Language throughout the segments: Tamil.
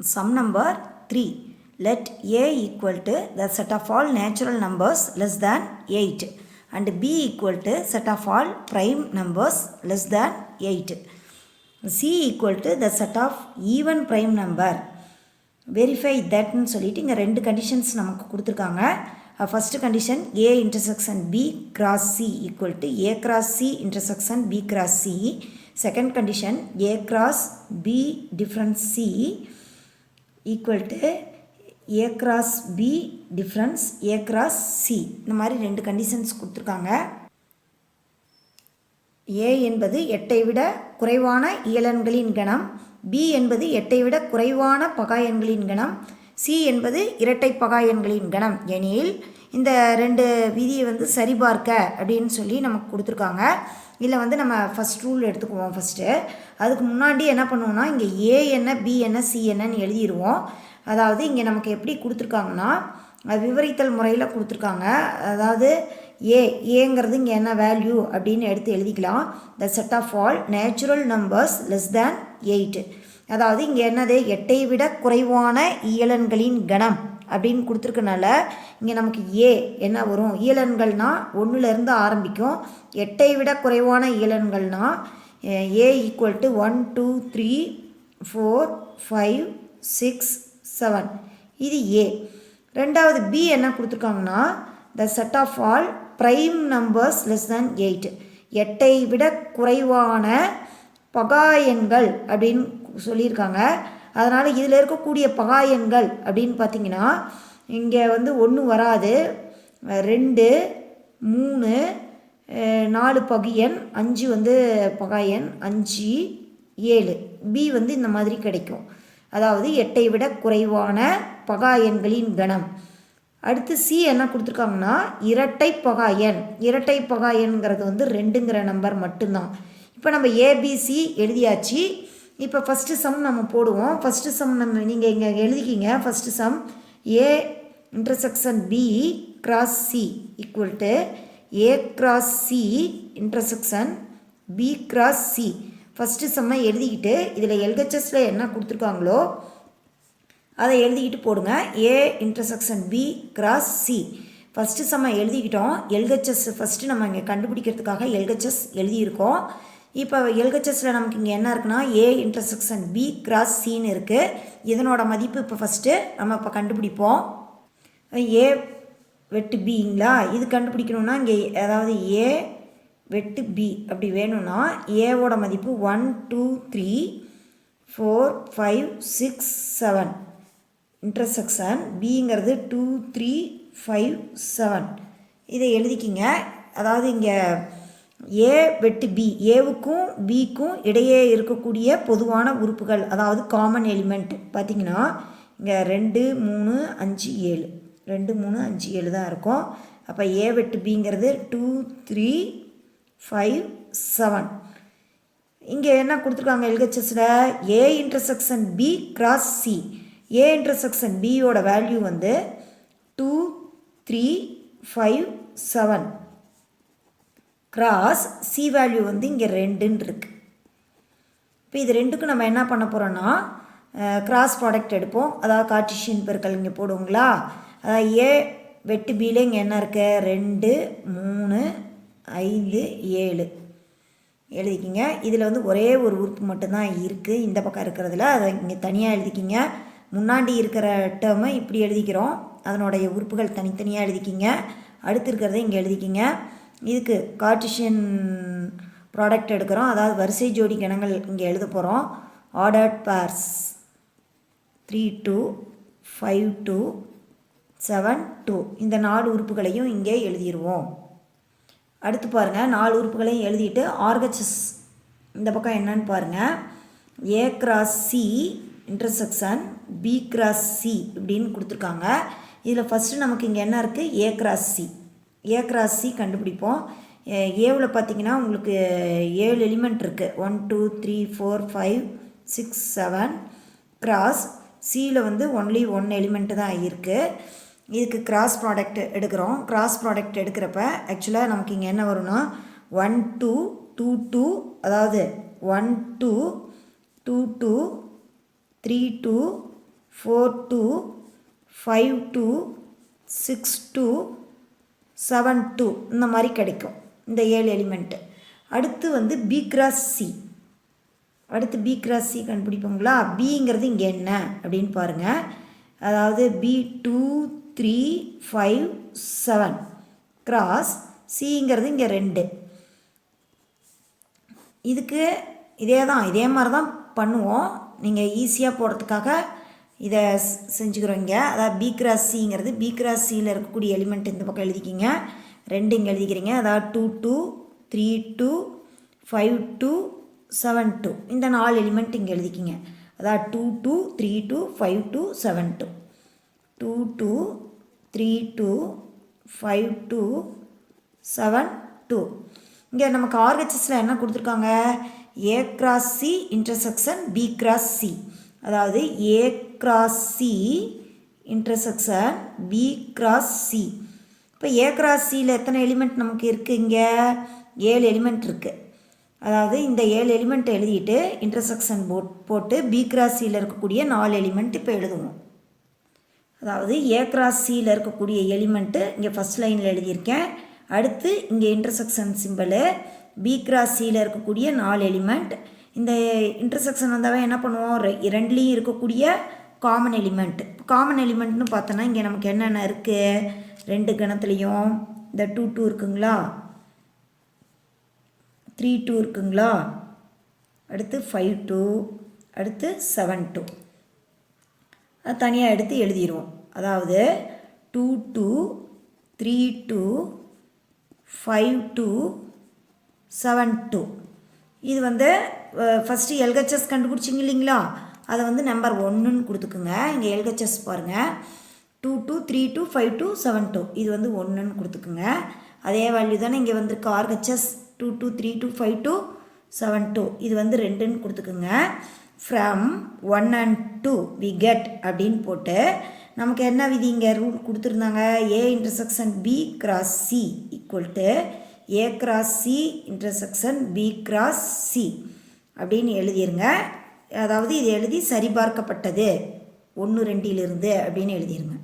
sum number 3 let a equal to the set of all natural numbers less than 8 and b equal to set of all prime numbers less than 8 c equal to the set of even prime number verify தட்னு சொல்லிட்டு இங்கே ரெண்டு கண்டிஷன்ஸ் நமக்கு கொடுத்துருக்காங்க first condition A intersection B cross C equal to A cross C intersection B cross C second condition A cross B difference C equal to A cross B difference A cross C இந்த மாதிரி ரெண்டு கண்டிஷன்ஸ் கொடுத்துருக்காங்க. ஏ என்பது எட்டை விட குறைவான இயலன்களின் கணம். பி என்பது எட்டை விட குறைவான பகாயன்களின் கணம். சி என்பது இரட்டை பகாயன்களின் கணம். எனில் இந்த ரெண்டு விதியை வந்து சரிபார்க்க அப்படின்னு சொல்லி நமக்கு கொடுத்துருக்காங்க. இல்லை வந்து நம்ம ஃபஸ்ட் ரூல் எடுத்துக்குவோம் ஃபஸ்ட்டு அதுக்கு முன்னாடி என்ன பண்ணுவோம்னா இங்கே ஏ என்ன பி என்ன சி என்னன்னு எழுதிடுவோம் அதாவது இங்கே நமக்கு எப்படி கொடுத்துருக்காங்கன்னா அது விவரித்தல் முறையில் கொடுத்துருக்காங்க. அதாவது ஏ ஏங்கிறது இங்கே என்ன வேல்யூ அப்படின்னு எடுத்து எழுதிக்கலாம். The set of all natural numbers less than eight அதாவது இங்கே என்னது? எட்டை விட குறைவான இயலன்களின் கணம். அப்படின்னு கொடுத்துருக்கனால இங்கே நமக்கு ஏ என்ன வரும்? இயலன்கள்னால் ஒன்றுலேருந்து ஆரம்பிக்கும். எட்டை விட குறைவான இயலன்கள்னால் A equal to one two three four five six seven இது ஏ. ரெண்டாவது பி என்ன கொடுத்துருக்காங்கன்னா the set of all prime numbers less than eight எட்டை விட குறைவான பகாயன்கள் அப்படின்னு சொல்லியிருக்காங்க. அதனால் இதில் இருக்கக்கூடிய பகாயன்கள் அப்படின்னு பார்த்தீங்கன்னா இங்கே வந்து ஒன்று வராது. ரெண்டு மூணு நாலு பகியன் அஞ்சு வந்து பகாயன் அஞ்சு ஏழு. பி வந்து இந்த மாதிரி கிடைக்கும். அதாவது எட்டை விட குறைவான பகாயன்களின் கணம். அடுத்து சி என்ன கொடுத்துருக்காங்கன்னா இரட்டை பகாயன் இரட்டை பகாயன்கிறது வந்து ரெண்டுங்கிற நம்பர் மட்டும்தான். இப்போ நம்ம ஏபிசி எழுதியாச்சு. இப்போ ஃபஸ்ட்டு சம் நம்ம போடுவோம். ஃபஸ்ட்டு சம் நம்ம நீங்கள் இங்கே எழுதிக்கிங்க. First sum A intersection B cross C equal to A cross C intersection B cross C first செம்மை எழுதிக்கிட்டு இதில் எல்ஹெச்எஸில் என்ன கொடுத்துருக்காங்களோ அதை எழுதிக்கிட்டு போடுங்க. A intersection B cross C first செம்ம எழுதிக்கிட்டோம். எல்ஹெச்எஸ் ஃபஸ்ட்டு நம்ம இங்கே கண்டுபிடிக்கிறதுக்காக எல்ஹெச்எஸ் எழுதியிருக்கோம். இப்போ எல்ஹெச்எஸில் நமக்கு இங்கே என்ன இருக்குன்னா ஏ இன்டர்செக்ஷன் பி கிராஸ் சின்னு இருக்குது இதனோட மதிப்பு இப்போ ஃபஸ்ட்டு நம்ம இப்போ கண்டுபிடிப்போம். ஏ வெட்டு பிங்களா இது கண்டுபிடிக்கணுன்னா இங்கே அதாவது ஏ வெட்டு பி அப்படி வேணும்னா ஏவோட மதிப்பு one two three four five six seven intersection பிங்கிறது டூ த்ரீ ஃபைவ் செவன் இதை எழுதிக்கிங்க. அதாவது இங்கே ஏ வெட்டு பி ஏவுக்கும் பிக்கும் இடையே இருக்கக்கூடிய பொதுவான உறுப்புகள் அதாவது காமன் எலிமெண்ட் பார்த்திங்கன்னா இங்கே ரெண்டு மூணு அஞ்சு ஏழு. ரெண்டு மூணு அஞ்சு ஏழு தான் இருக்கும். அப்போ ஏ வெட்டு பிங்கிறது டூ த்ரீ ஃபைவ் செவன் இங்கே என்ன கொடுத்துருக்காங்க எல்ஹெச்எஸில்? A intersection B cross C A intersection பியோட வேல்யூ வந்து two three five seven cross C value வந்து இங்கே ரெண்டுன்னு இருக்குது இப்போ இது ரெண்டுக்கும் நம்ம என்ன பண்ண போகிறோன்னா கிராஸ் ப்ராடக்ட் எடுப்போம். அதாவது கார்டிஷியன் பெருக்கல் இங்கே போடுவோங்களா? அதாவது ஏ வெட்டு பியில் இங்கே என்ன இருக்கு? ரெண்டு மூணு ஐந்து ஏழு. எழுதிக்கிங்க. இதில் வந்து ஒரே ஒரு உறுப்பு மட்டும்தான் இருக்குது இந்த பக்கம் இருக்கிறதுல அதை இங்கே தனியாக எழுதிக்கிங்க. முன்னாடி இருக்கிற டேர்மை இப்படி எழுதிக்கிறோம். அதனுடைய உறுப்புகள் தனித்தனியாக எழுதிக்கிங்க. அடுத்து இருக்கிறத இங்கே எழுதிக்கிங்க. இதுக்கு கார்டிஷியன் ப்ராடக்ட் எடுக்கிறோம். அதாவது வரிசை ஜோடி கணங்கள் இங்கே எழுத போகிறோம் ordered pairs three two five two seven two இந்த நாலு உறுப்புகளையும் இங்கே எழுதிடுவோம் அடுத்து பாருங்கள் நாலு உறுப்புகளையும் எழுதிட்டு ஆர்கச்சஸ் இந்த பக்கம் என்னன்னு பாருங்கள் A cross C intersection B cross C இப்படின்னு கொடுத்துருக்காங்க. இதில் ஃபஸ்ட்டு நமக்கு இங்கே என்ன இருக்குது A cross C A cross C கண்டுபிடிப்போம் ஏவில் பார்த்தீங்கன்னா உங்களுக்கு ஏழு எலிமெண்ட் இருக்குது one two three four five six seven cross சியில் வந்து ஒன்லி ஒன் எலிமெண்ட்டு தான் இருக்குது இதுக்கு கிராஸ் ப்ராடக்ட் எடுக்கிறோம். கிராஸ் ப்ராடக்ட் எடுக்கிறப்ப ஆக்சுவலாக நமக்கு இங்கே என்ன வரும்னா ஒன் டூ டூ டூ அதாவது one two two two three two four two five two six two seven two இந்த மாதிரி கிடைக்கும். இந்த ஏழு எலிமெண்ட்டு அடுத்து வந்து பி கிராஸ் சி அடுத்து பி கிராஸ் சி கண்டுபிடிப்போங்களா? பிங்கிறது இங்கே என்ன? அப்படின்னு பாருங்கள் அதாவது B two three five seven cross சிங்கிறது இங்கே ரெண்டு. இதுக்கு இதே தான் இதே மாதிரி தான் பண்ணுவோம் நீங்கள் ஈஸியாக போடுறதுக்காக இதை ஸ்- செஞ்சுக்கிறோம் இங்கே. அதாவது பி கிராஸ் சிங்கிறது பி கிராஸ் சியில் இருக்கக்கூடிய எலிமெண்ட் இந்த பக்கம் எழுதிக்கிங்க. ரெண்டு இங்கே எழுதிக்கிறீங்க. அதாவது two two three two five two seven two இந்த நாலு எலிமெண்ட் இங்கே எழுதிக்கிங்க. அதாவது two two three two five two seven two two two three two five two seven two இங்கே நமக்கு ஆர்ஹெச்எஸில் என்ன கொடுத்துருக்காங்க? A cross C intersection B cross C அதாவது A cross C intersection B cross C இப்போ ஏ கிராஸ் சியில் எத்தனை எலிமெண்ட் நமக்கு இருக்குது இங்கே? ஏழு எலிமெண்ட் இருக்குது அதாவது இந்த ஏழு எலிமெண்ட் எழுதிட்டு இன்டர்செக்ஷன் போட் போட்டு பி கிராஸ் சியில் இருக்கக்கூடிய நாலு எலிமெண்ட் இப்போ எழுதுவோம். அதாவது ஏ கிராஸ் சியில் இருக்கக்கூடிய எலிமெண்ட்டு இங்கே ஃபஸ்ட் லைனில் எழுதியிருக்கேன். அடுத்து இங்கே இன்டர்செக்ஷன் சிம்பிளு பி கிராஸ் சியில் இருக்கக்கூடிய நாலு எலிமெண்ட் இந்த இன்டர்செக்ஷன் வந்தாவே என்ன பண்ணுவோம்? ரெ- இருக்கக்கூடிய காமன் எலிமெண்ட் காமன் எலிமெண்ட்னு பார்த்தோன்னா இங்கே நமக்கு என்னென்ன இருக்குது ரெண்டு கணத்துலேயும் இந்த டூ டூ இருக்குங்களா? த்ரீ டூ இருக்குங்களா? அடுத்து ஃபைவ் டூ அடுத்து செவன் டூ அது தனியாக எடுத்து எழுதிடுவோம் அதாவது two two three two five two seven two இது வந்து ஃபஸ்ட்டு எல்ஹெச்எஸ் கண்டுபிடிச்சிங்க இல்லைங்களா? அதை வந்து நம்பர் ஒன்றுன்னு கொடுத்துக்குங்க. இங்கே எல்ஹெச்எஸ் பாருங்கள் two two three two five two seven two இது வந்து ஒன்றுன்னு கொடுத்துக்குங்க. அதே வேல்யூ தானே இங்கே வந்திருக்கு. RHS two two three two five two seven two இது வந்து ரெண்டுன்னு கொடுத்துக்குங்க. From one and two we get அப்படின்னு போட்டு நமக்கு என்ன விதி இங்கே ரூல் கொடுத்துருந்தாங்க? A intersection B cross C equal to A cross C intersection B cross C அப்படின்னு எழுதிருங்க. அதாவது இது எழுதி சரிபார்க்கப்பட்டது. ஒன்று ரெண்டிலிருந்து அப்படின்னு எழுதிருங்க.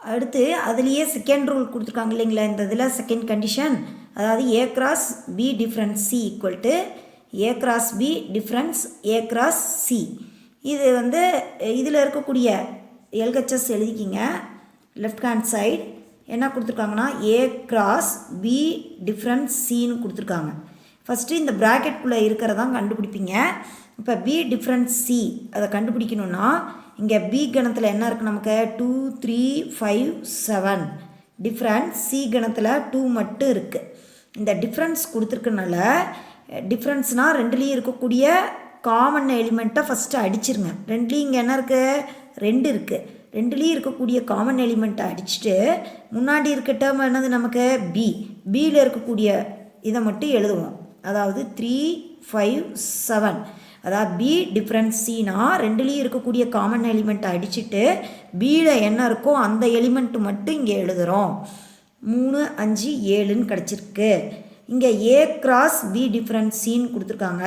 அடுத்து அதுலேயே செகண்ட் ரூல் கொடுத்துருக்காங்க இல்லைங்களா? இந்த இதில் செகண்ட் கண்டிஷன் அதாவது A cross B difference C equal to A cross B difference A cross C இது வந்து இதில் இருக்கக்கூடிய எல்ஹெச்எஸ் எழுதிக்கிங்க. லெஃப்ட் ஹேண்ட் சைடு என்ன கொடுத்துருக்காங்கன்னா? ஏ கிராஸ் பி டிஃப்ரென்ஸ் சின்னு கொடுத்துருக்காங்க. ஃபஸ்ட்டு இந்த ப்ராக்கெட்குள்ளே இருக்கிறதான் கண்டுபிடிப்பீங்க. இப்போ பி டிஃப்ரென்ஸ் சி அதை கண்டுபிடிக்கணுன்னா இங்கே பி கணத்தில் என்ன இருக்குது நமக்கு? Two three five seven difference C கணத்தில் டூ மட்டும் இருக்குது இந்த டிஃப்ரென்ஸ் கொடுத்துருக்கனால டிஃப்ரென்ஸ்னால் ரெண்டுலேயும் இருக்கக்கூடிய காமன் எலிமெண்ட்டை ஃபஸ்ட்டு அடிச்சிருங்க. ரெண்டுலேயும் இங்கே என்ன இருக்குது ரெண்டு இருக்குது ரெண்டுலேயும் இருக்கக்கூடிய காமன் எலிமெண்ட்டை அடிச்சுட்டு முன்னாடி இருக்க டேர்ம் என்னது நமக்கு? பி பியில் இருக்கக்கூடிய இதை மட்டும் எழுதுவோம். அதாவது த்ரீ ஃபைவ் செவன் அதாவது பி டிஃப்ரெண்ட் சினா ரெண்டுலேயும் இருக்கக்கூடிய காமன் எலிமெண்ட்டை அடிச்சுட்டு பியில் என்ன இருக்கோ அந்த எலிமெண்ட்டு மட்டும் இங்கே எழுதுகிறோம் மூணு அஞ்சு ஏழுன்னு கிடச்சிருக்கு. இங்கே ஏ கிராஸ் பி டிஃப்ரெண்ட் சின்னு கொடுத்துருக்காங்க.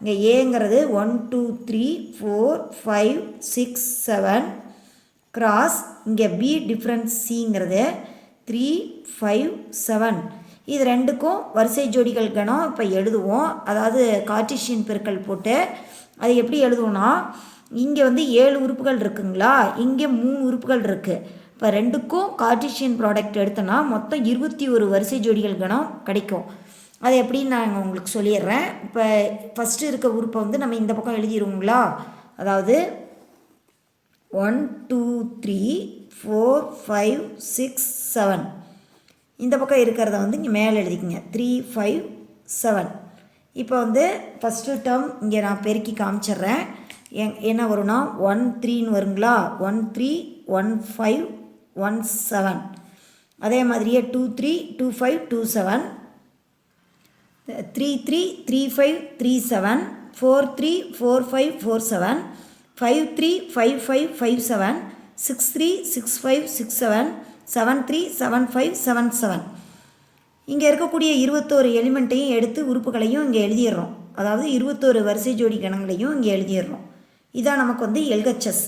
இங்கே ஏங்கிறது one two three four five six seven cross இங்கே பி டிஃப்ரெண்ட் சிங்கிறது த்ரீ ஃபைவ் செவன் இது ரெண்டுக்கும் வரிசை ஜோடிகள் கணம். இப்போ எழுதுவோம். அதாவது கார்டிஷியன் பெருக்கல் போட்டு அது எப்படி எழுதுவோம்னா இங்கே வந்து ஏழு உறுப்புகள் இருக்குங்களா? இங்கே மூணு உறுப்புகள் இருக்குது இப்போ ரெண்டுக்கும் கார்டிஷியன் ப்ராடக்ட் எடுத்தோன்னா மொத்தம் இருபத்தி ஒரு வரிசை ஜோடிகள் கணம் கிடைக்கும். அது எப்படின்னு நான் உங்களுக்கு சொல்லிடுறேன். இப்போ ஃபஸ்ட்டு இருக்க உறுப்பை வந்து நம்ம இந்த பக்கம் எழுதிடுவோங்களா அதாவது one two three four five six seven இந்த பக்கம் இருக்கிறத வந்து இங்கே மேலே எழுதிக்கிங்க. த்ரீ ஃபைவ் செவன் இப்போ வந்து ஃபஸ்ட்டு டேர்ம் இங்கே நான் பெருக்கி காமிச்சிட்றேன். எங் என்ன வரும்னா ஒன் த்ரீன்னு வருங்களா? One three one five one seven அதே மாதிரியே two three two five two seven three three three five three seven four three four five four seven five three five five five seven six three six five six seven seven three seven five seven seven இங்கே இருக்கக்கூடிய இருபத்தோரு எலிமெண்ட்டையும் எடுத்து உறுப்புகளையும் இங்கே எழுதிடுறோம். அதாவது இருபத்தோரு வரிசை ஜோடி கணங்களையும் இங்கே எழுதிடுறோம். இதான் நமக்கு வந்து எல்ஹெச்எஸ்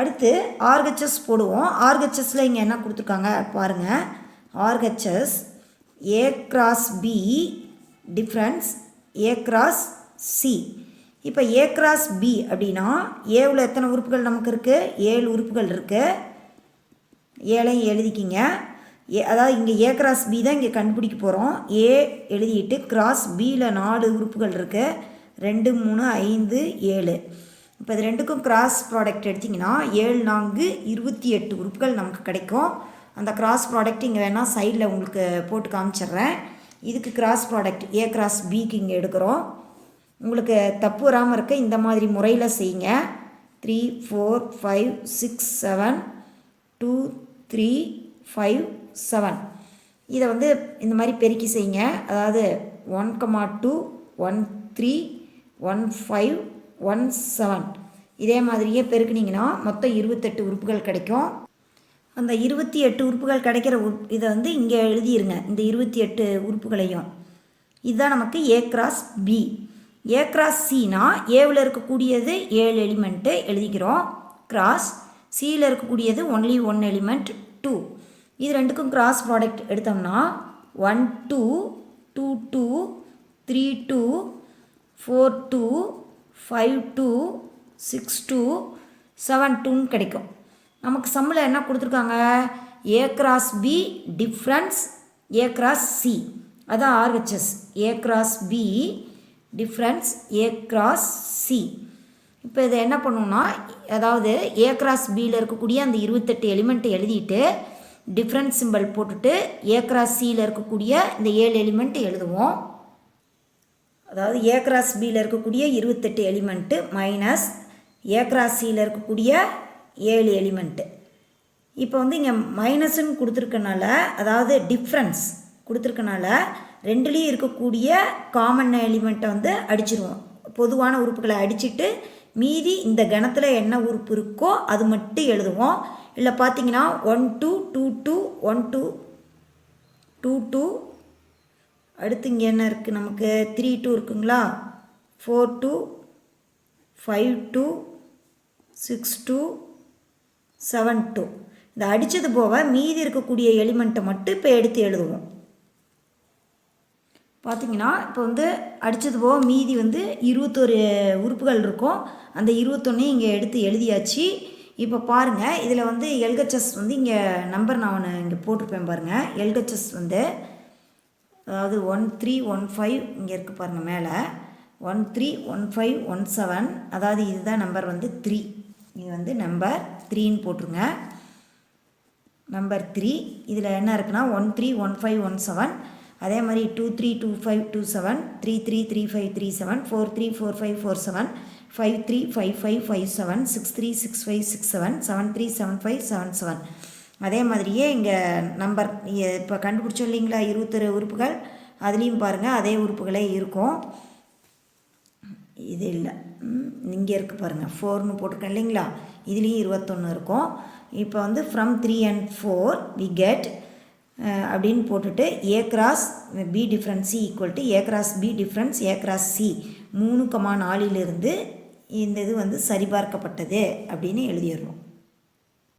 அடுத்து ஆர்ஹெச்எஸ் போடுவோம். ஆர்ஹெச்எஸில் இங்கே என்ன கொடுத்துருக்காங்க? பாருங்கள் RHS A cross B difference A cross C இப்போ ஏ கிராஸ் பி அப்படின்னா ஏவில் எத்தனை உறுப்புகள் நமக்கு இருக்குது ஏழு உறுப்புகள் இருக்குது ஏழையும் எழுதிக்கிங்க. ஏ அதாவது இங்கே ஏ கிராஸ் பி தான் இங்கே கண்டுபிடிக்க போகிறோம் ஏ எழுதிட்டு கிராஸ் பியில் நாலு உறுப்புகள் இருக்குது ரெண்டு மூணு ஐந்து ஏழு. இப்போ இது ரெண்டுக்கும் கிராஸ் ப்ராடக்ட் எடுத்திங்கன்னா ஏழு நான்கு இருபத்தி எட்டு உறுப்புகள் நமக்கு கிடைக்கும். அந்த கிராஸ் ப்ராடக்ட் இங்கே வேணால் சைடில் உங்களுக்கு போட்டு காமிச்சிட்றேன். இதுக்கு கிராஸ் ப்ராடக்ட் ஏ கிராஸ் பிக்கு இங்கே எடுக்கிறோம். உங்களுக்கு தப்பு வராமல் இருக்க இந்த மாதிரி முறையில் செய்யுங்க. Three four five six seven two three five seven இதை வந்து இந்த மாதிரி பெருக்கி செய்யுங்க. அதாவது one comma two one three one five one seven இதே மாதிரியே பெருக்குனிங்கன்னா மொத்தம் இருபத்தெட்டு உறுப்புகள் கிடைக்கும். அந்த இருபத்தி எட்டு உறுப்புகள் கிடைக்கிற உறுப் இதை வந்து இங்கே எழுதிருங்க. இந்த இருபத்தி எட்டு உறுப்புகளையும். இதுதான் நமக்கு A cross B A cross சினா ஏவில் இருக்கக்கூடியது ஏழு எலிமெண்ட்டு எழுதிக்கிறோம். கிராஸ் சியில் இருக்கக்கூடியது ஒன்லி ஒன் எலிமெண்ட் டூ இது ரெண்டுக்கும் கிராஸ் ப்ராடக்ட் எடுத்தோம்னா one two two two three two four two five two six two seven டூன்னு கிடைக்கும். நமக்கு சம்மில் என்ன கொடுத்துருக்காங்க? A cross B difference A cross C அதான் RHS A cross B difference A cross C இப்போ இதை என்ன பண்ணுவோம்னா அதாவது ஏ கிராஸ் பியில் இருக்கக்கூடிய அந்த இருபத்தெட்டு எலிமெண்ட்டை எழுதிட்டு டிஃப்ரெண்ட் சிம்பிள் போட்டுட்டு ஏ கிராஸ் சியில் இருக்கக்கூடிய இந்த ஏழு எலிமெண்ட் எழுதுவோம். அதாவது ஏ கிராஸ் பியில் இருக்கக்கூடிய இருபத்தெட்டு எலிமெண்ட்டு மைனஸ் ஏ கிராஸ் சியில் இருக்கக்கூடிய ஏழு எலிமெண்ட்டு இப்போ வந்து இங்கே மைனஸ்ன்னு கொடுத்துருக்கனால அதாவது டிஃப்ரென்ஸ் கொடுத்துருக்கனால ரெண்டுலேயும் இருக்கக்கூடிய காமன் எலிமெண்ட்டை வந்து அடிச்சிருவோம். பொதுவான உறுப்புகளை அடிச்சிட்டு மீதி இந்த கணத்தில் என்ன உறுப்பு இருக்கோ அது மட்டும் எழுதுவோம். இல்லை பார்த்தீங்கன்னா one two two two one two two two அடுத்து இங்கே என்ன இருக்குது நமக்கு? த்ரீ டூ இருக்குங்களா? Four two five two six two seven two இந்த அடித்தது போக மீதி இருக்கக்கூடிய எலிமெண்ட்டை மட்டும் இப்போ எடுத்து எழுதுவோம். பார்த்தீங்கன்னா இப்போ வந்து அடித்தது போக மீதி வந்து இருபத்தொரு உறுப்புகள் இருக்கும். அந்த இருபத்தொன்னையும் இங்கே எடுத்து எழுதியாச்சு. இப்போ பாருங்கள் இதில் வந்து எல்ஹெச்எஸ் வந்து இங்கே நம்பர் நான் ஒன்று இங்கே போட்டிருப்பேன் பாருங்கள் எல்ஹெச்எஸ் வந்து அதாவது ஒன் த்ரீ ஒன் ஃபைவ் இங்கே இருக்குது பாருங்கள் மேலே. One three one five one seven. அதாவது இதுதான் நம்பர் வந்து த்ரீ. இது வந்து நம்பர் த்ரீன்னு போட்டுருங்க. Number three. இதில் என்ன இருக்குன்னா one three one five one seven. அதே மாதிரி two three two five two seven three three three five three seven four three four five four seven five three five five five seven six three six five six seven seven three seven five seven seven அதே மாதிரியே இங்கே நம்பர் இப்போ கண்டுபிடிச்சோம் இல்லைங்களா? இருபத்தொரு உறுப்புகள். அதுலேயும் பாருங்கள் அதே உறுப்புகளே இருக்கும். இது இல்லை. இங்கே இருக்குது பாருங்கள் ஃபோர்னு போட்டிருக்கேன் இல்லைங்களா? இதுலேயும் இருபத்தொன்று இருக்கும். இப்போ வந்து from three and four we get அப்படின்னு போட்டுட்டு A cross B difference C equal to A cross B difference A cross C மூணு கமா நாலிலிருந்து இந்த இது வந்து சரிபார்க்கப்பட்டது அப்படின்னு எழுதிடுறோம்.